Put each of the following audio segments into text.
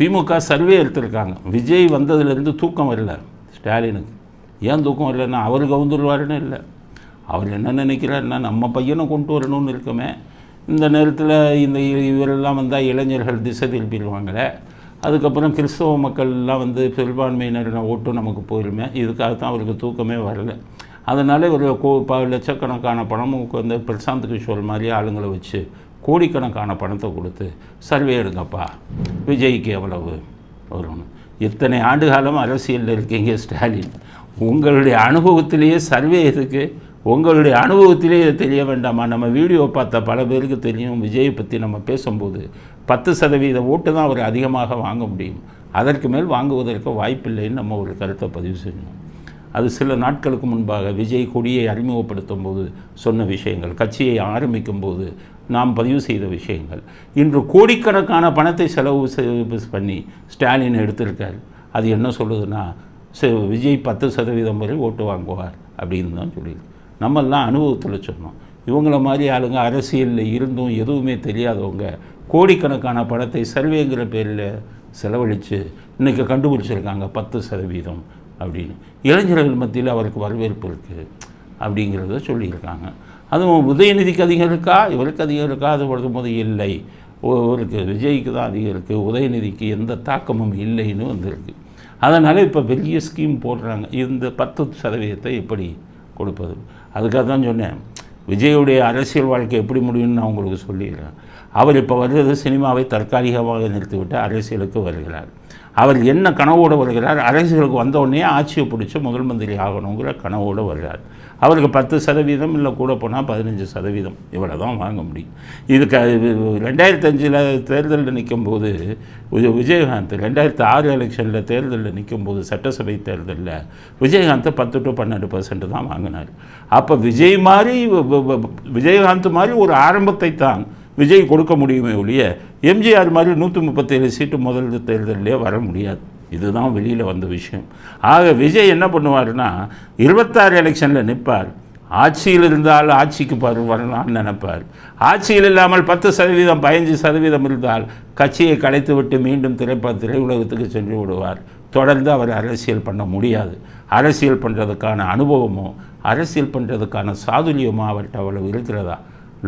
திமுக survey எடுத்திருக்காங்க. விஜய் வந்ததுலேருந்து தூக்கம் வரல. ஸ்டாலினுக்கு. ஏன் தூக்கம் வரலன்னா அவர் கவுந்துருவாருன்னு இல்லை. அவர் என்ன நினைக்கிறாருன்னா நம்ம பையனை கொண்டு வரணும்னு இருக்குமே. இந்த நேரத்தில் இந்த இ- இவரெல்லாம் வந்தால் இளைஞர்கள் திசை திருப்பிடுவாங்களே. அதுக்கப்புறம் கிறிஸ்தவ மக்கள்லாம் வந்து பெரும்பான்மையினர் ஓட்டும் நமக்கு போயிருமே. இதுக்காகத்தான் அவருக்கு தூக்கமே வரல. அதனால் ஒரு கோ ப லட்சக்கணக்கான பணமும் வந்து பிரசாந்த் கிஷோர் மாதிரி ஆளுங்களை வச்சு கோடிக்கணக்கான பணத்தை கொடுத்து சர்வே எடுங்கப்பா விஜய்க்கு எவ்வளவு? வரும்னு இத்தனை ஆண்டு காலம் அரசியலில் இருக்கீங்க ஸ்டாலின். உங்களுடைய அனுபவத்திலேயே சர்வே எதுக்கு? உங்களுடைய அனுபவத்திலேயே தெரிய வேண்டாமா? நம்ம வீடியோ பார்த்த பல பேருக்கு தெரியும் விஜயை பற்றி நம்ம பேசும்போது பத்து சதவீத ஓட்டு தான் அவர் அதிகமாக வாங்க முடியும். அதற்கு மேல் வாங்குவதற்கு வாய்ப்பில்லைன்னு நம்ம ஒரு கருத்தை பதிவு செய்யணும். அது சில நாட்களுக்கு முன்பாக விஜய் கொடியை அறிமுகப்படுத்தும் போது சொன்ன விஷயங்கள் கட்சியை ஆரம்பிக்கும் போது நாம் பதிவு செய்த விஷயங்கள். இன்று கோடிக்கணக்கான பணத்தை செலவு செ- பண்ணி ஸ்டாலின் எடுத்திருக்கார். அது என்ன சொல்லுதுன்னா ச- விஜய் பத்து சதவீதம் வரை ஓட்டு வாங்குவார் அப்படின்னு தான் சொல்லியிருக்கு. நம்மெல்லாம் அனுபவத்தில் சொன்னோம். இவங்கள மாதிரி ஆளுங்க அரசியலில் இருந்தும் எதுவுமே தெரியாதவங்க கோடிக்கணக்கான பணத்தை சர்வேங்கிற பேரில் செலவழித்து இன்றைக்கி கண்டுபிடிச்சிருக்காங்க பத்து சதவீதம் அப்படின்னு. இளைஞர்கள் மத்தியில் அவருக்கு வரவேற்பு இருக்குது அப்படிங்கிறத சொல்லியிருக்காங்க. அதுவும் உதயநிதிக்கு அதிகம் இருக்கா? இவருக்கு அதிகம் இருக்கா? அது வரும்போது இல்லை. இவருக்கு விஜய்க்கு தான் அதிகம் இருக்குது உதயநிதிக்கு எந்த தாக்கமும் இல்லைன்னு வந்திருக்கு. அதனால் இப்போ பெரிய ஸ்கீம் போடுறாங்க. இந்த பத்து சதவீதத்தை எப்படி கொடுப்பது? அதுக்காக தான் சொன்னேன். விஜயுடைய அரசியல் வாழ்க்கை எப்படி முடியும்னு நான் உங்களுக்கு சொல்லிடுறேன். அவர் இப்போ வருவது சினிமாவை தற்காலிகமாக நிறுத்திவிட்டு அரசியலுக்கு வருகிறார். அவர் என்ன கனவோடு வருகிறார்? அரசுகளுக்கு வந்த ஆட்சியை பிடிச்சி முதல் மந்திரி ஆகணுங்கிற கனவோடு வருகிறார். அவருக்கு பத்து சதவீதம் இல்லை கூட போனால் பதினஞ்சு சதவீதம். இவ்வளோ தான் வாங்க முடியும். இதுக்கு ரெண்டாயிரத்தி அஞ்சில் தேர்தலில் நிற்கும்போது விஜயகாந்த் ரெண்டாயிரத்து ஆறு எலெக்ஷனில் தேர்தலில் நிற்கும்போது சட்டசபை தேர்தலில் விஜயகாந்த் பத்து டு பன்னெண்டு பர்சன்ட் தான் வாங்கினார். அப்போ விஜய் மாதிரி விஜயகாந்த் மாதிரி ஒரு ஆரம்பத்தை தான் விஜய் கொடுக்க முடியுமே ஒழிய எம்ஜிஆர் மாதிரி நூற்றி முப்பத்தேழு சீட்டு முதல் தேர்தலிலே வர முடியாது. இதுதான் வெளியில் வந்த விஷயம். ஆக விஜய் என்ன பண்ணுவார்னா இருபத்தாறு எலெக்ஷனில் நிற்பார். ஆட்சியில் இருந்தால் ஆட்சிக்கு பரு வரலாம்னு நினைப்பார். ஆட்சியில் இல்லாமல் பத்து சதவீதம் பதினஞ்சு சதவீதம் இருந்தால் கட்சியை கலைத்து விட்டு மீண்டும் திரைப்ப திரையுலகத்துக்கு சென்று விடுவார். தொடர்ந்து அவர் அரசியல் பண்ண முடியாது. அரசியல் பண்ணுறதுக்கான அனுபவமோ அரசியல் பண்ணுறதுக்கான சாதுரியமோ அவர்கிட்ட அவ்வளவு இருக்கிறதா?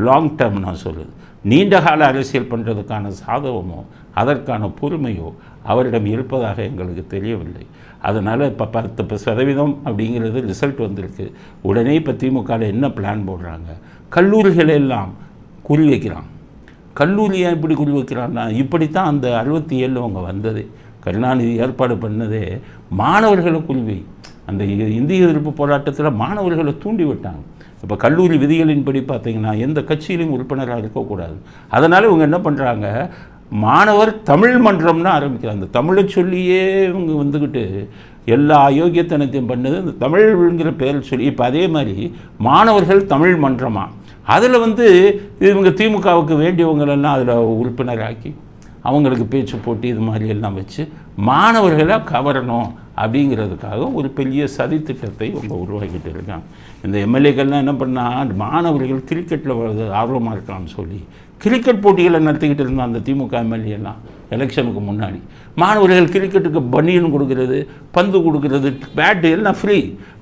லாங் டேர்ம் நான் சொல்லுது. நீண்ட கால அரசியல் பண்ணுறதுக்கான சாதகமோ அதற்கான பொறுமையோ அவரிடம் இருப்பதாக எங்களுக்கு தெரியவில்லை. அதனால் இப்போ பத்து சதவீதம் அப்படிங்கிறது ரிசல்ட் வந்திருக்கு. உடனே இப்போ திமுகவில் என்ன பிளான் போடுறாங்க? கல்லூரிகள் எல்லாம் குறி வைக்கிறான் கல்லூரியை இப்படி குறி வைக்கிறான்னா இப்படித்தான் அந்த அறுபத்தி ஏழில் அவங்க வந்ததே. கருணாநிதி ஏற்பாடு பண்ணதே மாணவர்களை குறிவை அந்த இந்திய எதிர்ப்பு போராட்டத்தில் மாணவர்களை தூண்டி விட்டாங்க. இப்போ கல்லூரி விதிகளின்படி பார்த்தீங்கன்னா எந்த கட்சியிலும் உறுப்பினராக இருக்கக்கூடாது. அதனால் இவங்க என்ன பண்ணுறாங்க மாணவர் தமிழ் மன்றம்னு ஆரம்பிக்கிறாங்க. அந்த தமிழை சொல்லியே இவங்க வந்துக்கிட்டு எல்லா அயோக்கியத்தனத்தையும் பண்ணது இந்த தமிழ்ங்கிற பேர் சொல்லி இப்போ அதே மாதிரி மாணவர்கள் தமிழ் மன்றமாக அதில் வந்து இவங்க திமுகவுக்கு வேண்டியவங்களெல்லாம் அதில் உறுப்பினராக்கி அவங்களுக்கு பேச்சு போட்டி இது மாதிரி எல்லாம் வச்சு மாணவர்களை கவரணும். அப்படிங்கிறதுக்காக ஒரு பெரிய சதி திட்டத்தை அவங்க உருவாக்கிட்டு இருக்காங்க. இந்த எம்எல்ஏக்கள்லாம் என்ன பண்ணால் மாணவர்கள் கிரிக்கெட்டில் ஆர்வமாக இருக்கான்னு சொல்லி கிரிக்கெட் போட்டிகளை நடத்திக்கிட்டு இருந்தான் அந்த திமுக எம்எல்ஏ எல்லாம் எலெக்ஷனுக்கு முன்னாடி மாணவர்கள் கிரிக்கெட்டுக்கு பனியன் கொடுக்கறது பந்து கொடுக்கறது பேட்டு எல்லாம் ஃப்ரீ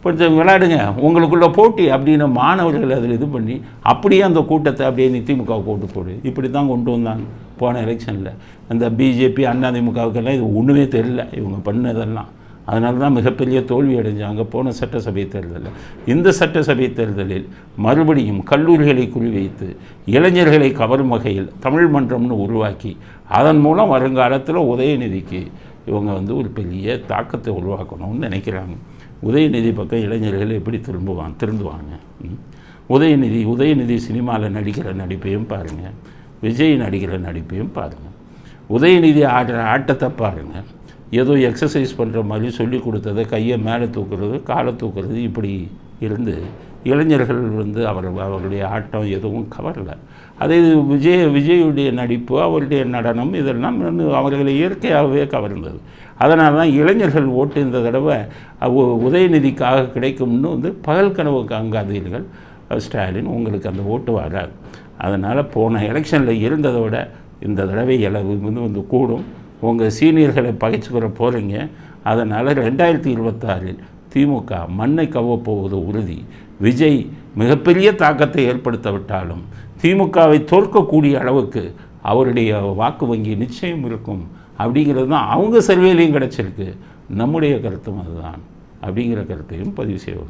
கொஞ்சம் விளையாடுங்க உங்களுக்குள்ள போட்டி அப்படின்னு மாணவர்கள் அதில் இது பண்ணி அப்படியே அந்த கூட்டத்தை அப்படியே நீ திமுக கூட்டு போடு. இப்படி தான் கொண்டு வந்தாங்க போன எலெக்ஷனில். அந்த பிஜேபி அண்ணா திமுகவுக்கெல்லாம் இது ஒன்றுமே தெரியல. இவங்க பண்ணதெல்லாம். அதனால தான் மிகப்பெரிய தோல்வி அடைஞ்சாங்க போன சட்டசபை தேர்தலில். இந்த சட்டசபை தேர்தலில் மறுபடியும் கல்லூரிகளை குறிவைத்து இளைஞர்களை கவரும் வகையில் தமிழ் மன்றம்னு உருவாக்கி அதன் மூலம் வருங்காலத்தில் உதயநிதிக்கு இவங்க வந்து ஒரு பெரிய தாக்கத்தை உருவாக்கணும்னு நினைக்கிறாங்க. உதயநிதி பக்கம் இளைஞர்கள் எப்படி திரும்புவாங்க திரும்புவாங்க ம். உதயநிதி உதயநிதி சினிமாவில் நடிக்கிற நடிப்பையும் பாருங்கள் விஜய் நடிக்கிற நடிப்பையும் பாருங்கள் உதயநிதி ஆடுற ஆட்டத்தை பாருங்கள் ஏதோ எக்ஸசைஸ் பண்ணுற மாதிரி சொல்லி கொடுத்ததை கையை மேலே தூக்குறது காலை தூக்குறது இப்படி இருந்து இளைஞர்கள் வந்து அவர் அவருடைய ஆட்டம் எதுவும் கவரலை. அதே இது விஜய் விஜயுடைய நடிப்பு அவருடைய நடனம் இதெல்லாம் அவர்களை இயற்கையாகவே கவர்ந்தது. அதனால தான் இளைஞர்கள் ஓட்டு இந்த தடவை உதயநிதிக்காக கிடைக்கும்னு வந்து பகல் கனவு காங்காதீர்கள். ஸ்டாலின் உங்களுக்கு அந்த ஓட்டு வராது. அதனால் போன எலெக்ஷனில் இருந்ததை விட இந்த தடவை இளவு வந்து வந்து கூடும். உங்கள் சீனியர்களை பகைச்சுக்கிற போகிறீங்க அதனால் ரெண்டாயிரத்தி இருபத்தாறில் திமுக மண்ணை கவ்வப்போவது உறுதி. விஜய் மிகப்பெரிய தாக்கத்தை ஏற்படுத்த விட்டாலும் திமுகவை தோற்கக்கூடிய அளவுக்கு அவருடைய வாக்கு வங்கி நிச்சயம் இருக்கும். அப்படிங்கிறது தான் அவங்க சர்வேலையும் கிடச்சிருக்கு. நம்முடைய கருத்தும் அதுதான். அப்படிங்கிற கருத்தையும் பதிவு செய்வோம்.